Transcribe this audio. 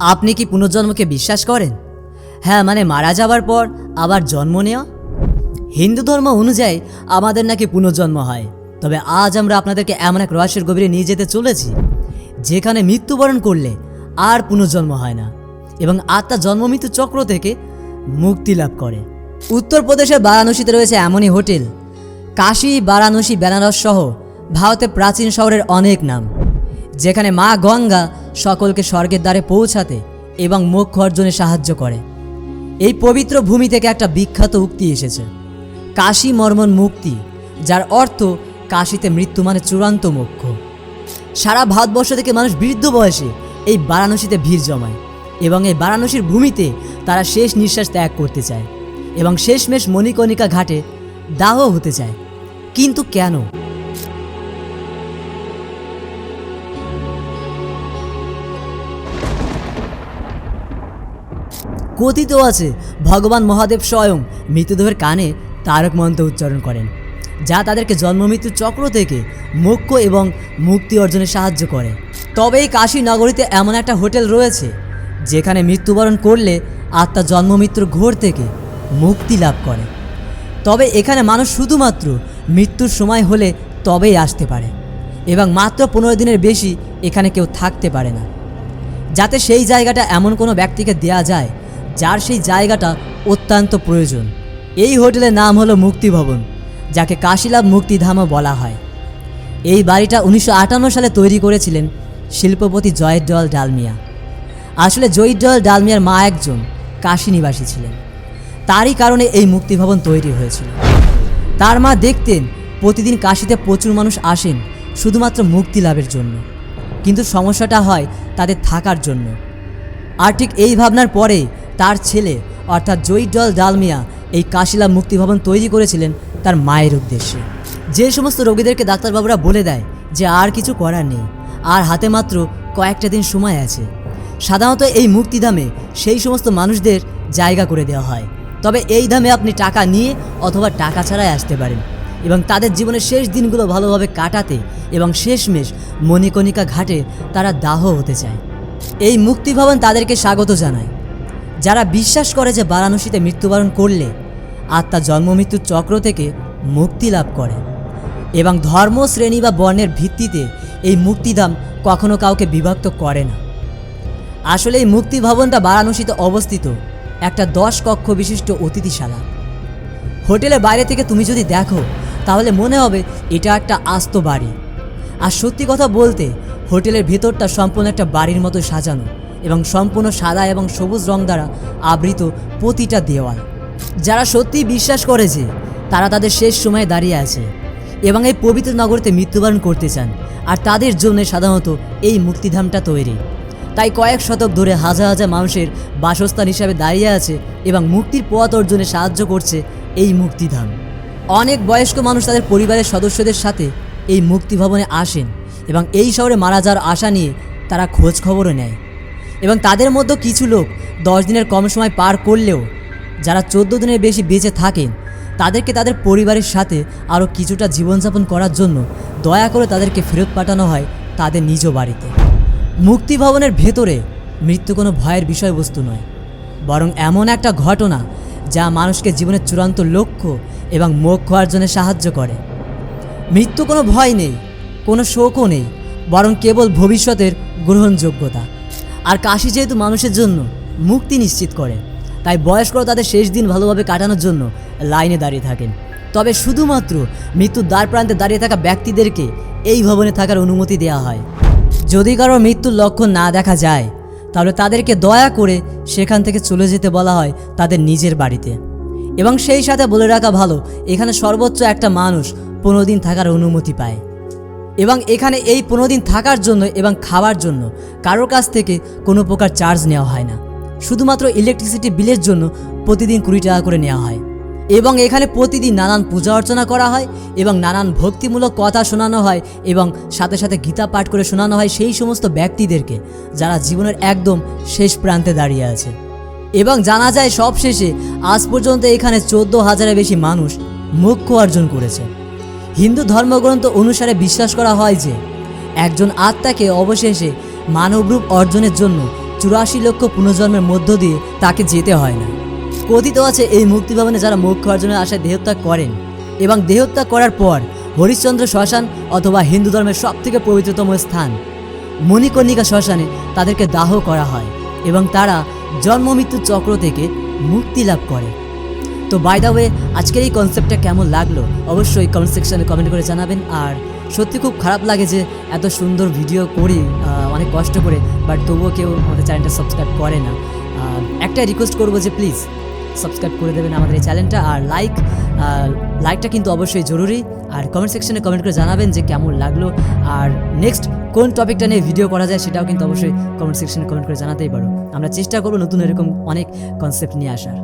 আপনি কি পুনর্জন্মকে বিশ্বাস করেন? হ্যাঁ মানে মারা যাবার পর আবার জন্ম নেওয়া? হিন্দু ধর্ম অনুযায়ী আমাদের নাকি পুনর্জন্ম হয়। তবে আজ আমরা আপনাদেরকে এমন এক রহস্যের গভীরে নিয়ে যেতে চলেছি, যেখানে মৃত্যুবরণ করলে আর পুনর্জন্ম হয় না এবং আত্মা জন্মমৃত্যু চক্র থেকে মুক্তি লাভ করে। উত্তরপ্রদেশের বারাণসীতে রয়েছে এমনই হোটেল। কাশী, বারাণসী, বেনারস সহ ভারতের প্রাচীন শহরের অনেক নাম। যেখানে মা গঙ্গা সকলকে স্বর্গের দ্বারে পৌঁছাতে এবং মোক্ষ অর্জনে সাহায্য করে। এই পবিত্র ভূমি থেকে একটা বিখ্যাত উক্তি এসেছে। কাশী মর্মন মুক্তি, যার অর্থ কাশীতে মৃত্যু মানে চূড়ান্ত মোক্ষ। সারা ভারতবর্ষ থেকে মানুষ বৃদ্ধ বয়সে এই বারাণসীতে ভিড় জমায় এবং এই বারাণসীর ভূমিতে তারা শেষ নিঃশ্বাস ত্যাগ করতে চায় এবং শেষমেশ মণিকণিকা ঘাটে দাহ হতে চায়। কিন্তু কেন? কথিত আছে, ভগবান মহাদেব স্বয়ং মৃতদেহের কানে তারক মন্ত্র উচ্চারণ করেন, যা তাদেরকে জন্মমৃত্যু চক্র থেকে মোক্ষ এবং মুক্তি অর্জনে সাহায্য করে। তবে এই কাশী নগরীতে এমন একটা হোটেল রয়েছে, যেখানে মৃত্যুবরণ করলে আত্মা জন্মমৃত্যুর ঘোর থেকে মুক্তি লাভ করে। তবে এখানে মানুষ শুধুমাত্র মৃত্যুর সময় হলে তবেই আসতে পারে, এবং মাত্র পনেরো দিনের বেশি এখানে কেউ থাকতে পারে না। যাতে সেই জায়গাটা এমন কোনো ব্যক্তিকে দেয়া যায় যার সেই জায়গাটা অত্যন্ত প্রয়োজন। এই হোটেলের নাম হলো মুক্তি ভবন যাকে কাশিলাভ মুক্তিধামও বলা হয়। এই বাড়িটা উনিশশো আটান্ন সালে তৈরি করেছিলেন শিল্পপতি জয়ডল ডালমিয়া। আসলে জয়ডল ডালমিয়ার মা একজন কাশী নিবাসী ছিলেন। তারই কারণে এই মুক্তিভবন তৈরি হয়েছিল। তার মা দেখতেন প্রতিদিন কাশিতে প্রচুর মানুষ আসেন শুধুমাত্র মুক্তি লাভের জন্য। কিন্তু সমস্যাটা হয় তাদের থাকার জন্য। আর ঠিক এই ভাবনার পরে তার ছেলে, অর্থাৎ জয়ীডল ডালমিয়া এই কাশিলা মুক্তিভবন তৈরি করেছিলেন তার মায়ের উদ্দেশ্যে। যে সমস্ত রোগীদেরকে ডাক্তারবাবুরা বলে দেয় যে আর কিছু করার নেই, আর হাতে মাত্র কয়েকটা দিন সময় আছে, সাধারণত এই মুক্তিধামে সেই সমস্ত মানুষদের জায়গা করে দেওয়া হয়। তবে এই ধামে আপনি টাকা নিয়ে অথবা টাকা ছাড়াই আসতে পারেন এবং তাদের জীবনের শেষ দিনগুলো ভালোভাবে কাটাতে এবং শেষমেশ মণিকণিকা ঘাটে তারা দাহ হতে চায়। এই মুক্তিভবন তাদেরকে স্বাগত জানায়। যারা বিশ্বাস করে যে বারাণসীতে মৃত্যুবরণ করলে আত্মা জন্মমৃত্যুর চক্র থেকে মুক্তি লাভ করে। এবং ধর্ম, শ্রেণি বা বর্ণের ভিত্তিতে এই মুক্তিধাম কখনো কাউকে বিভক্ত করে না। আসলে এই মুক্তি ভবনটা বারাণসীতে অবস্থিত একটা দশ কক্ষ বিশিষ্ট অতিথিশালা। হোটেলের বাইরে থেকে তুমি যদি দেখো, তাহলে মনে হবে এটা একটা আস্ত বাড়ি। আর সত্যি কথা বলতে, হোটেলের ভেতরটা সম্পূর্ণ একটা বাড়ির মতো সাজানো। এবং সম্পূর্ণ সাদা এবং সবুজ রং দ্বারা আবৃত প্রতিটা দেওয়াল। যারা সত্যিই বিশ্বাস করে যে তারা তাদের শেষ সময়ে দাঁড়িয়ে আছে এবং এই পবিত্র নগরীতে মৃত্যুবরণ করতে চান, আর তাদের জন্য সাধারণত এই মুক্তিধামটা তৈরি। তাই কয়েক শতক ধরে হাজার হাজার মানুষের বাসস্থান হিসাবে দাঁড়িয়ে আছে এবং মুক্তির পথ অর্জনে সাহায্য করছে এই মুক্তিধাম। অনেক বয়স্ক মানুষ তাদের পরিবারের সদস্যদের সাথে এই মুক্তি ভবনে আসেন এবং এই শহরে মারা যাওয়ার আশা নিয়ে তারা খোঁজ খবরও নেয়। এবং তাদের মধ্যে কিছু লোক দশ দিনের কম সময় পার করলেও যারা চোদ্দ দিনের বেশি বেঁচে থাকেন, তাদেরকে তাদের পরিবারের সাথে আরও কিছুটা জীবনযাপন করার জন্য দয়া করে তাদেরকে ফেরত পাঠানো হয় তাদের নিজ বাড়িতে। মুক্তি ভবনের ভেতরে মৃত্যু কোনো ভয়ের বিষয়বস্তু নয়, বরং এমন একটা ঘটনা যা মানুষকে জীবনের চূড়ান্ত লক্ষ্য এবং মোক্ষ অর্জনে সাহায্য করে। মৃত্যু কোনো ভয় নেই, কোনো শোকও নেই, বরং কেবল ভবিষ্যতের গ্রহণযোগ্যতা। আর কাশি যেহেতু মানুষের জন্য, মুক্তি নিশ্চিত করে। তাই বয়স্করা তাদের শেষ দিন ভালোভাবে কাটানোর জন্য লাইনে দাঁড়িয়ে থাকেন। তবে শুধুমাত্র মৃত্যুর দ্বার প্রান্তে দাঁড়িয়ে থাকা ব্যক্তিদেরকে এই ভবনে থাকার অনুমতি দেওয়া হয়। যদি কারও মৃত্যুর লক্ষণ না দেখা যায়, তাহলে তাদেরকে দয়া করে সেখান থেকে চলে যেতে বলা হয় তাদের নিজের বাড়িতে। এবং সেই সাথে বলে রাখা ভালো, এখানে সর্বোচ্চ একটা মানুষ পনেরো দিন থাকার অনুমতি পায়। এবং এখানে এই পনেরো দিন থাকার জন্য এবং খাওয়ার জন্য কারোর কাছ থেকে কোনো প্রকার চার্জ নেওয়া হয় না। শুধুমাত্র ইলেকট্রিসিটি বিলের জন্য প্রতিদিন কুড়ি টাকা করে নেওয়া হয়। এবং এখানে প্রতিদিন নানান পূজা অর্চনা করা হয় এবং নানান ভক্তিমূলক কথা শোনানো হয় এবং সাথে সাথে গীতা পাঠ করে শোনানো হয় সেই সমস্ত ব্যক্তিদেরকে যারা জীবনের একদম শেষ প্রান্তে দাঁড়িয়ে আছে। এবং জানা যায় সব শেষে আজ পর্যন্ত এখানে চোদ্দ হাজারের বেশি মানুষ মুখ্য অর্জন করেছে। হিন্দু ধর্মগ্রন্থ অনুসারে বিশ্বাস করা হয় যে, একজন আত্মাকে অবশেষে মানবরূপ অর্জনের জন্য চুরাশি লক্ষ পুনর্জন্মের মধ্য দিয়ে তাকে যেতে হয় না। কথিত আছে এই মুক্তিভবনে যারা মুখ্য অর্জনের আশায় দেহত্যাগ করেন এবং দেহত্যাগ করার পর হরিশ্চন্দ্র শ্মশান অথবা হিন্দু ধর্মের সবথেকে পবিত্রতম স্থান মণিকর্ণিকা শ্মশানে তাদেরকে দাহ করা হয় এবং তারা জন্ম মৃত্যুর চক্র থেকে মুক্তি লাভ করে। তো বাই দা ওয়ে আজকের এই কনসেপ্টটা কেমন লাগল? অবশ্যই কমেন্ট সেকশনে কমেন্ট করে জানাবেন। আর সত্যি খুব খারাপ লাগে যে এত সুন্দর ভিডিও করি অনেক কষ্ট করে বাট তবুও কেউ আমাদের চ্যানেলটা সাবস্ক্রাইব করে না। একটা রিকোয়েস্ট করব যে প্লিজ সাবস্ক্রাইব করে দেবেন আমাদের এই চ্যানেলটা আর লাইক লাইকটা কিন্তু অবশ্যই জরুরি। আর কমেন্ট সেকশনে কমেন্ট করে জানাবেন যে কেমন লাগল। আর নেক্সট কোন টপিকটা নিয়ে ভিডিও করা যায় সেটাও কিন্তু অবশ্যই কমেন্ট সেকশনে কমেন্ট করে জানাতেই পারো। আমরা চেষ্টা করব নতুন এরকম অনেক কনসেপ্ট নিয়ে আসার।